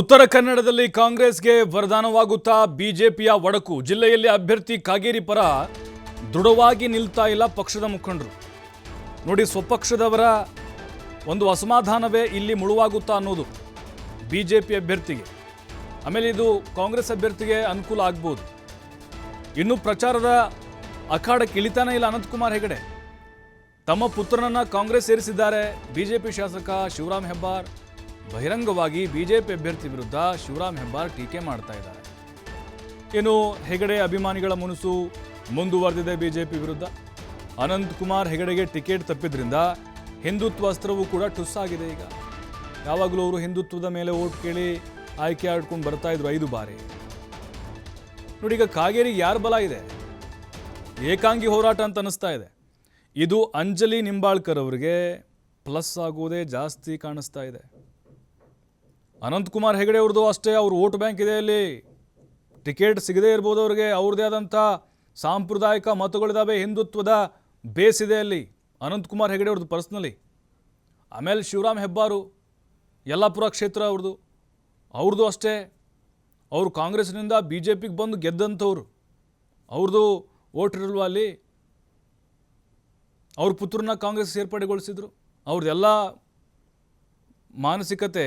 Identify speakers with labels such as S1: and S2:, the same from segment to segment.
S1: ಉತ್ತರ ಕನ್ನಡದಲ್ಲಿ ಕಾಂಗ್ರೆಸ್ಗೆ ವರದಾನವಾಗುತ್ತಾ ಬಿಜೆಪಿಯ ಒಡಕು ಜಿಲ್ಲೆಯಲ್ಲಿ ಅಭ್ಯರ್ಥಿ ಕಾಗೇರಿ ಪರ ದೃಢವಾಗಿ ನಿಲ್ತಾ ಇಲ್ಲ ಪಕ್ಷದ ಮುಖಂಡರು. ನೋಡಿ ಸ್ವಪಕ್ಷದವರ ಒಂದು ಅಸಮಾಧಾನವೇ ಇಲ್ಲಿ ಮುಳುವಾಗುತ್ತಾ ಅನ್ನೋದು ಬಿಜೆಪಿ ಅಭ್ಯರ್ಥಿಗೆ. ಆಮೇಲೆ ಇದು ಕಾಂಗ್ರೆಸ್ ಅಭ್ಯರ್ಥಿಗೆ ಅನುಕೂಲ ಆಗ್ಬೋದು. ಇನ್ನು ಪ್ರಚಾರದ ಅಖಾಡಕ್ಕೆ ಇಳಿತಾನೇ ಇಲ್ಲ ಅನಂತಕುಮಾರ್ ಹೆಗಡೆ. ತಮ್ಮ ಪುತ್ರನನ್ನು ಕಾಂಗ್ರೆಸ್ ಸೇರಿಸಿದ್ದಾರೆ ಬಿಜೆಪಿ ಶಾಸಕ ಶಿವರಾಮ್ ಹೆಬ್ಬಾರ್. ಬಹಿರಂಗವಾಗಿ ಬಿಜೆಪಿ ಅಭ್ಯರ್ಥಿ ವಿರುದ್ಧ ಶಿವರಾಮ್ ಹೆಬ್ಬಾರ್ ಟೀಕೆ ಮಾಡ್ತಾ ಇದ್ದಾರೆ. ಏನು ಹೆಗಡೆ ಅಭಿಮಾನಿಗಳ ಮನಸ್ಸು ಮುಂದುವರೆದಿದೆ ಬಿಜೆಪಿ ವಿರುದ್ಧ? ಅನಂತ್ ಕುಮಾರ್ ಹೆಗಡೆಗೆ ಟಿಕೆಟ್ ತಪ್ಪಿದ್ರಿಂದ ಹಿಂದುತ್ವ ಅಸ್ತ್ರವೂ ಕೂಡ ಟುಸ್ಸಾಗಿದೆ ಈಗ. ಯಾವಾಗಲೂ ಅವರು ಹಿಂದುತ್ವದ ಮೇಲೆ ಓಟ್ ಕೇಳಿ ಆಯ್ಕೆ ಆಡ್ಕೊಂಡು ಬರ್ತಾ ಇದ್ರು ಐದು ಬಾರಿ. ನೋಡಿ ಈಗ ಕಾಗೇರಿಗೆ ಯಾರ ಬಲ ಇದೆ? ಏಕಾಂಗಿ ಹೋರಾಟ ಅಂತ ಅನಿಸ್ತಾ ಇದೆ. ಇದು ಅಂಜಲಿ ನಿಂಬಾಳ್ಕರ್ ಅವರಿಗೆ ಪ್ಲಸ್ ಆಗುವುದೇ ಜಾಸ್ತಿ ಕಾಣಿಸ್ತಾ ಇದೆ. ಅನಂತಕುಮಾರ್ ಹೆಗಡೆ ಅವ್ರದ್ದು ಅಷ್ಟೇ, ಅವ್ರ ವೋಟ್ ಬ್ಯಾಂಕ್ ಇದೆ ಅಲ್ಲಿ. ಟಿಕೆಟ್ ಸಿಗದೇ ಇರ್ಬೋದು ಅವ್ರಿಗೆ, ಅವ್ರದ್ದೇ ಆದಂಥ ಸಾಂಪ್ರದಾಯಿಕ ಮತಗಳಿದ್ದಾವೆ, ಹಿಂದುತ್ವದ ಬೇಸ್ ಇದೆ ಅಲ್ಲಿ ಅನಂತಕುಮಾರ್ ಹೆಗಡೆ ಅವ್ರದ್ದು ಪರ್ಸ್ನಲಿ. ಆಮೇಲೆ ಶಿವರಾಮ್ ಹೆಬ್ಬಾರು, ಯಲ್ಲಾಪುರ ಕ್ಷೇತ್ರ ಅವ್ರದ್ದು ಅವ್ರದ್ದು ಅಷ್ಟೇ. ಅವರು ಕಾಂಗ್ರೆಸ್ನಿಂದ ಬಿ ಜೆ ಪಿಗೆ ಬಂದು ಗೆದ್ದಂಥವ್ರು. ಅವ್ರದ್ದು ವೋಟ್ ಇರಲ್ವಾ ಅಲ್ಲಿ? ಅವ್ರ ಪುತ್ರನ ಕಾಂಗ್ರೆಸ್ ಸೇರ್ಪಡೆಗೊಳಿಸಿದ್ರು ಅವ್ರದ್ದೆಲ್ಲ ಮಾನಸಿಕತೆ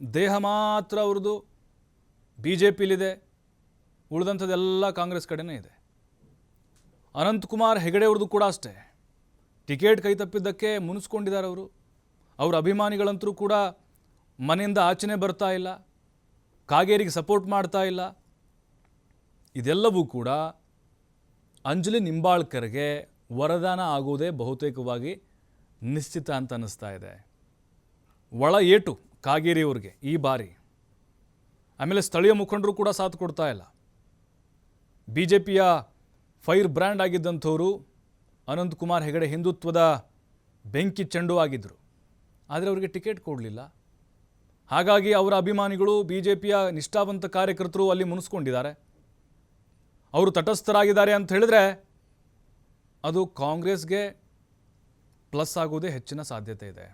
S1: ದೇಹ ಮಾತ್ರ ಅವ್ರದ್ದು. ಬಿ ಜೆ ಪಿಲಿದೆ ಉಳಿದಂಥದ್ದೆಲ್ಲ ಕಾಂಗ್ರೆಸ್ ಕಡೆನೇ ಇದೆ. ಅನಂತಕುಮಾರ್ ಹೆಗಡೆ ಅವ್ರದ್ದು ಕೂಡ ಅಷ್ಟೇ. ಟಿಕೆಟ್ ಕೈ ತಪ್ಪಿದ್ದಕ್ಕೆ ಮುನಿಸ್ಕೊಂಡಿದ್ದಾರೆ ಅವರು. ಅವ್ರ ಅಭಿಮಾನಿಗಳಂತರೂ ಕೂಡ ಮನೆಯಿಂದ ಆಚೆನೆ ಬರ್ತಾ ಇಲ್ಲ, ಕಾಗೇರಿಗೆ ಸಪೋರ್ಟ್ ಮಾಡ್ತಾ ಇಲ್ಲ. ಇದೆಲ್ಲವೂ ಕೂಡ ಅಂಜಲಿ ನಿಂಬಾಳ್ಕರ್ಗೆ ವರದಾನ ಆಗುವುದೇ ಬಹುತೇಕವಾಗಿ ನಿಶ್ಚಿತ ಅಂತ ಅನ್ನಿಸ್ತಾ ಇದೆ. ಒಳ ಏಟು. ಕಾಗೇರಿಯವ್ರಿಗೆ ಈ ಬಾರಿ. ಆಮೇಲೆ ಸ್ಥಳೀಯ ಮುಖಂಡರು ಕೂಡ ಸಾಥ್ ಕೊಡ್ತಾ ಇಲ್ಲ. ಬಿ ಜೆ ಪಿಯ ಫೈರ್ ಬ್ರ್ಯಾಂಡ್ ಆಗಿದ್ದಂಥವರು ಅನಂತಕುಮಾರ್ ಹೆಗಡೆ ಹಿಂದುತ್ವದ ಬೆಂಕಿ ಚೆಂಡು ಆಗಿದ್ದರು ಆದರೆ ಅವರಿಗೆ ಟಿಕೆಟ್ ಕೊಡಲಿಲ್ಲ. ಹಾಗಾಗಿ ಅವರ ಅಭಿಮಾನಿಗಳು ಬಿ ಜೆ ಪಿಯ ನಿಷ್ಠಾವಂತ ಕಾರ್ಯಕರ್ತರು ಅಲ್ಲಿ ಮುನಿಸ್ಕೊಂಡಿದ್ದಾರೆ. ಅವರು ತಟಸ್ಥರಾಗಿದ್ದಾರೆ ಅಂತ ಹೇಳಿದ್ರೆ ಅದು ಕಾಂಗ್ರೆಸ್ಗೆ ಪ್ಲಸ್ ಆಗೋದೇ ಹೆಚ್ಚಿನ ಸಾಧ್ಯತೆ ಇದೆ.